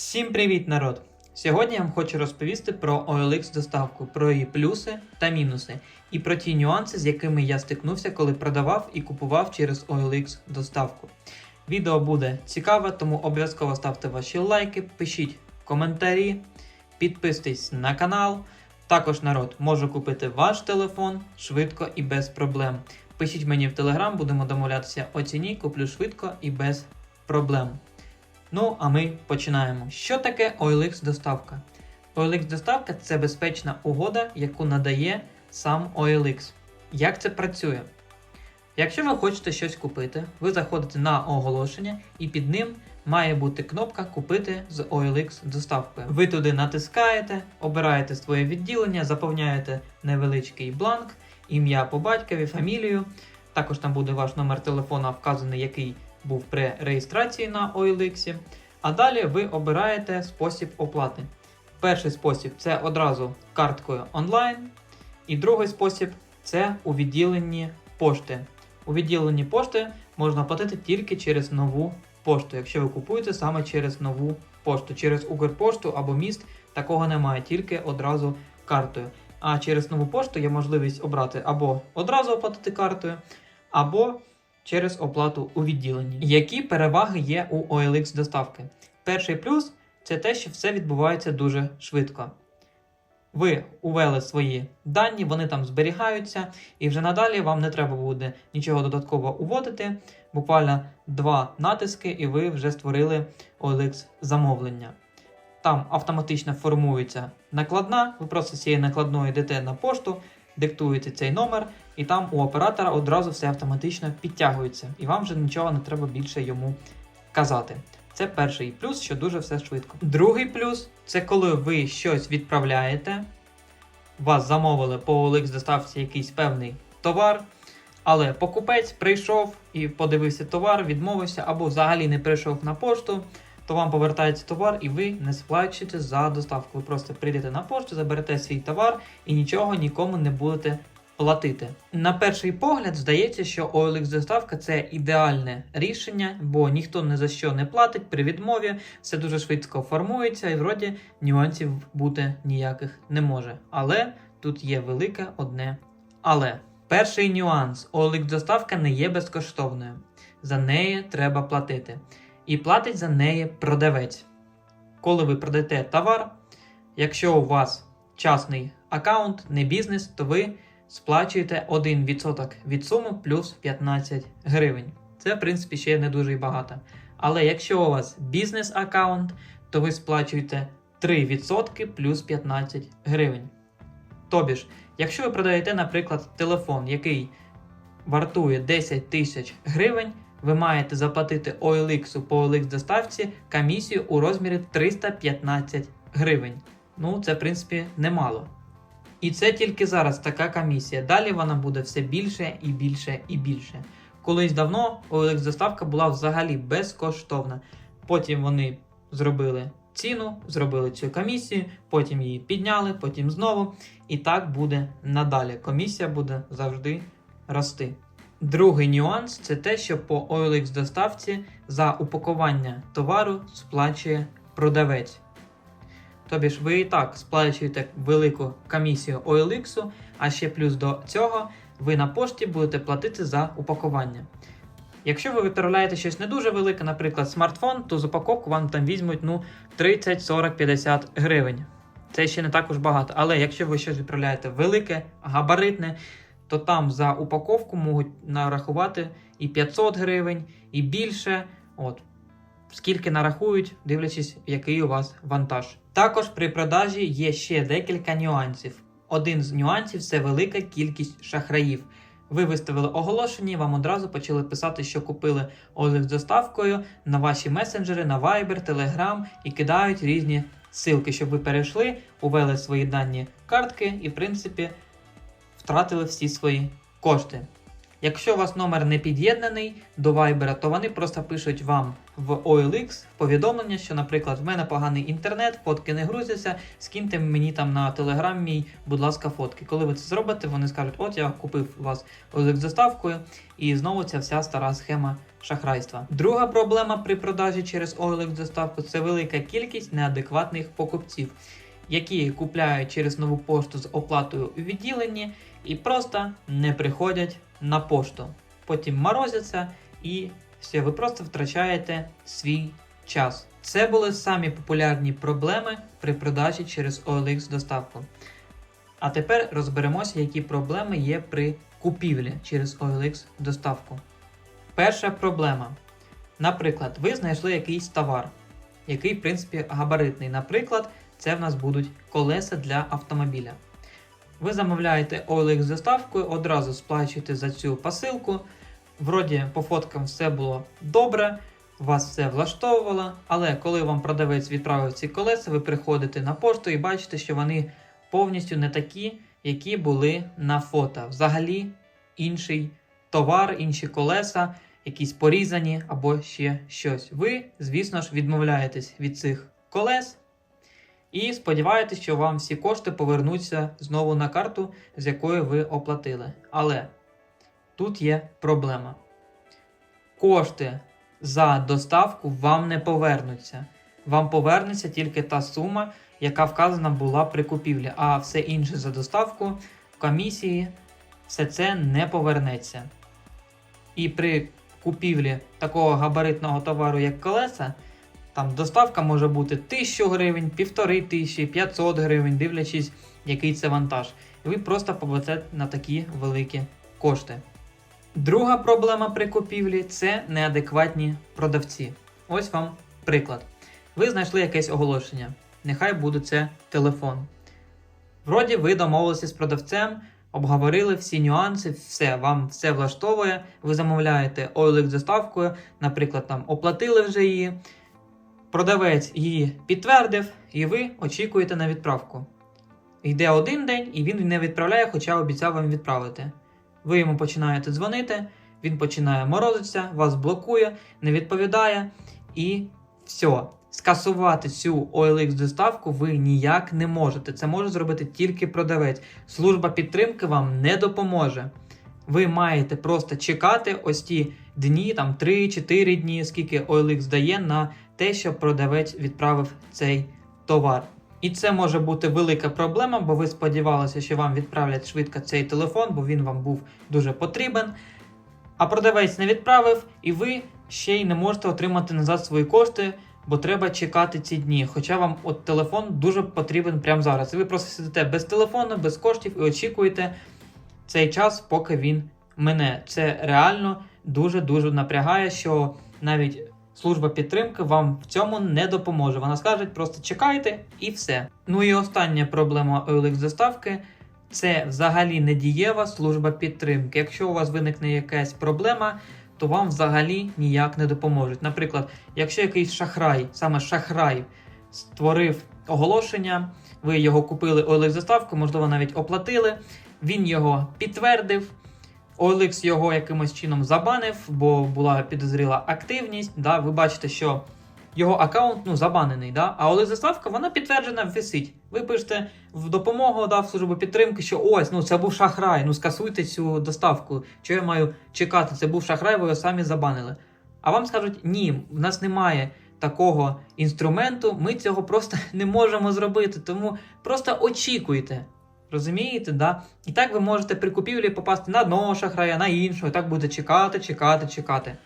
Всім привіт, народ! Сьогодні я вам хочу розповісти про OLX доставку, про її плюси та мінуси, і про ті нюанси, з якими я стикнувся, коли продавав і купував через OLX доставку. Відео буде цікаве, тому обов'язково ставте ваші лайки, пишіть коментарі, підписуйтесь на канал. Також народ можу купити ваш телефон швидко і без проблем. Пишіть мені в телеграм, будемо домовлятися о ціні, куплю швидко і без проблем. Ну, а ми починаємо. Що таке OLX доставка? OLX доставка це безпечна угода, яку надає сам OLX. Як це працює? Якщо ви хочете щось купити, ви заходите на оголошення і під ним має бути кнопка Купити з OLX доставкою. Ви туди натискаєте, обираєте своє відділення, заповняєте невеличкий бланк, ім'я по батькові, фамілію. Також там буде ваш номер телефона, вказаний, який був при реєстрації на OLX. А далі ви обираєте спосіб оплати. Перший спосіб це одразу карткою онлайн, і другий спосіб це у відділенні пошти. У відділенні пошти можна платити тільки через нову пошту, якщо ви купуєте саме через нову пошту. Через Укрпошту або міст такого немає, тільки одразу картою. А через нову пошту є можливість обрати або одразу оплатити картою, або через оплату у відділенні. Які переваги є у OLX доставки? Перший плюс це те, що все відбувається дуже швидко. Ви увели свої дані, вони там зберігаються, і вже надалі вам не треба буде нічого додатково уводити. Буквально два натиски, і ви вже створили OLX замовлення. Там автоматично формується накладна, ви просто з цієї накладної йдете на пошту, диктуєте цей номер, і там у оператора одразу все автоматично підтягується, і вам вже нічого не треба більше йому казати. Це перший плюс, що дуже все швидко. Другий плюс це коли ви щось відправляєте, вас замовили по OLX доставці якийсь певний товар, але покупець прийшов і подивився товар, відмовився або взагалі не прийшов на пошту, то вам повертається товар і ви не сплачуєте за доставку. Ви просто прийдете на пошту, заберете свій товар і нічого нікому не будете платити. На перший погляд здається, що OLX доставка це ідеальне рішення, бо ніхто ні за що не платить при відмові, все дуже швидко формується і вроді нюансів бути ніяких не може. Але тут є велике одне але. Перший нюанс: OLX доставка не є безкоштовною. За неї треба платити. І платить за неї продавець. Коли ви продаєте товар, якщо у вас частний аккаунт, не бізнес, то ви сплачуєте 1% від суми плюс 15 гривень. Це, в принципі, ще не дуже багато. Але якщо у вас бізнес-аккаунт, то ви сплачуєте 3% плюс 15 гривень. Тобі ж, якщо ви продаєте, наприклад, телефон, який вартує 10 тисяч гривень, ви маєте заплатити OLX по OLX доставці комісію у розмірі 315 гривень. Ну, це, в принципі, немало. І це тільки зараз така комісія. Далі вона буде все більше і більше і більше. Колись давно OLX доставка була взагалі безкоштовна. Потім вони зробили ціну, зробили цю комісію, потім її підняли, потім знову. І так буде надалі. Комісія буде завжди рости. Другий нюанс це те, що по OLX доставці за упакування товару сплачує продавець. Тобі ж ви і так сплачуєте велику комісію OLX, а ще плюс до цього ви на пошті будете платити за упакування. Якщо ви відправляєте щось не дуже велике, наприклад, смартфон, то з упаковку вам там візьмуть ну, 30, 40, 50 гривень. Це ще не так уж багато. Але якщо ви щось відправляєте велике, габаритне, то там за упаковку можуть нарахувати і 500 гривень, і більше. От. Скільки нарахують, дивлячись, який у вас вантаж. Також при продажі є ще декілька нюансів. Один з нюансів це велика кількість шахраїв. Ви виставили оголошення, вам одразу почали писати, що купили OLX з доставкою на ваші месенджери, на Viber, Telegram і кидають різні ссылки, щоб ви перейшли, увели свої дані картки і, в принципі, втратили всі свої кошти. Якщо у вас номер не під'єднаний до Viber, то вони просто пишуть вам в OLX повідомлення, що, наприклад, в мене поганий інтернет, фотки не грузяться, скиньте мені там на телеграм мій, будь ласка, фотки. Коли ви це зробите, вони скажуть, от я купив у вас OLX доставкою, і знову ця вся стара схема шахрайства. Друга проблема при продажі через OLX доставку це велика кількість неадекватних покупців, які купляють через нову пошту з оплатою у відділенні і просто не приходять на пошту. Потім морозяться і все, ви просто втрачаєте свій час. Це були самі популярні проблеми при продажі через OLX доставку. А тепер розберемося, які проблеми є при купівлі через OLX доставку. Перша проблема. Наприклад, ви знайшли якийсь товар, який, в принципі, габаритний. Наприклад, це в нас будуть колеса для автомобіля. Ви замовляєте OLX з доставкою, одразу сплачуєте за цю посилку. Вроді, по фоткам все було добре, вас все влаштовувало, але коли вам продавець відправив ці колеса, ви приходите на пошту і бачите, що вони повністю не такі, які були на фото. Взагалі інший товар, інші колеса, якісь порізані або ще щось. Ви, звісно ж, відмовляєтесь від цих колес. І сподіваєтесь, що вам всі кошти повернуться знову на карту, з якої ви оплатили. Але тут є проблема. Кошти за доставку вам не повернуться. Вам повернеться тільки та сума, яка вказана була при купівлі, а все інше за доставку в комісії все це не повернеться. І при купівлі такого габаритного товару, як колеса, там доставка може бути 1000 гривень, 1500, 500 гривень, дивлячись, який це вантаж. І ви просто побачите на такі великі кошти. Друга проблема при купівлі це неадекватні продавці. Ось вам приклад. Ви знайшли якесь оголошення. Нехай буде це телефон. Вроді ви домовилися з продавцем, обговорили всі нюанси, все, вам все влаштовує. Ви замовляєте OLX з доставкою, наприклад, там оплатили вже її. Продавець її підтвердив, і ви очікуєте на відправку. Йде один день, і він не відправляє, хоча обіцяв вам відправити. Ви йому починаєте дзвонити, він починає морозитися, вас блокує, не відповідає, і все. Скасувати цю OLX доставку ви ніяк не можете. Це може зробити тільки продавець. Служба підтримки вам не допоможе. Ви маєте просто чекати ось ті дні, там 3-4 дні, скільки OLX дає на те, щоб продавець відправив цей товар. І це може бути велика проблема, бо ви сподівалися, що вам відправлять швидко цей телефон, бо він вам був дуже потрібен. А продавець не відправив, і ви ще й не можете отримати назад свої кошти, бо треба чекати ці дні. Хоча вам от телефон дуже потрібен прямо зараз. І ви просто сидите без телефону, без коштів і очікуєте цей час, поки він мине. Це реально дуже-дуже напрягає, що навіть служба підтримки вам в цьому не допоможе. Вона скаже, просто чекайте і все. Ну і остання проблема OLX доставки це взагалі недієва служба підтримки. Якщо у вас виникне якась проблема, то вам взагалі ніяк не допоможуть. Наприклад, якщо якийсь шахрай, саме шахрай, створив оголошення, ви його купили OLX доставку, можливо, навіть оплатили, він його підтвердив. OLX його якимось чином забанив, бо була підозріла активність. Да? Ви бачите, що його аккаунт ну, забанений, да? а OLX заставка вона підтверджена висить. Ви пишете в допомогу да, в службу підтримки, що ось ну це був шахрай, ну скасуйте цю доставку. Що я маю чекати? Це був шахрай, ви його самі забанили. А вам скажуть, ні, в нас немає такого інструменту, ми цього просто не можемо зробити. Тому просто очікуйте. Розумієте, да? І так ви можете при купівлі попасти на одного шахрая, на іншого, і так буде чекати, чекати, чекати.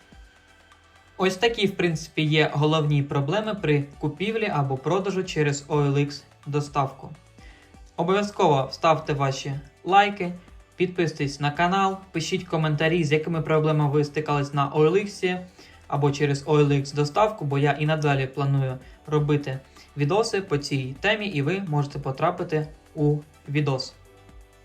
Ось такі, в принципі, є головні проблеми при купівлі або продажу через OLX доставку. Обов'язково ставте ваші лайки, підписуйтесь на канал, пишіть коментарі, з якими проблемами ви стикались на OLX або через OLX доставку, бо я і надалі планую робити відоси по цій темі, і ви можете потрапити у відос.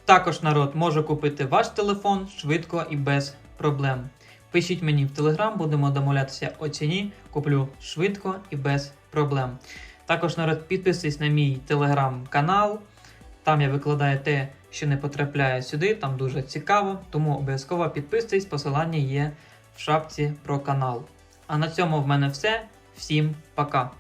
Також народ може купити ваш телефон швидко і без проблем. Пишіть мені в Телеграм, будемо домовлятися о ціні. Куплю швидко і без проблем. Також народ підписуйтесь на мій телеграм-канал. Там я викладаю те, що не потрапляє сюди, там дуже цікаво, тому обов'язково підписуйтесь, посилання є в шапці про канал. А на цьому в мене все. Всім пока!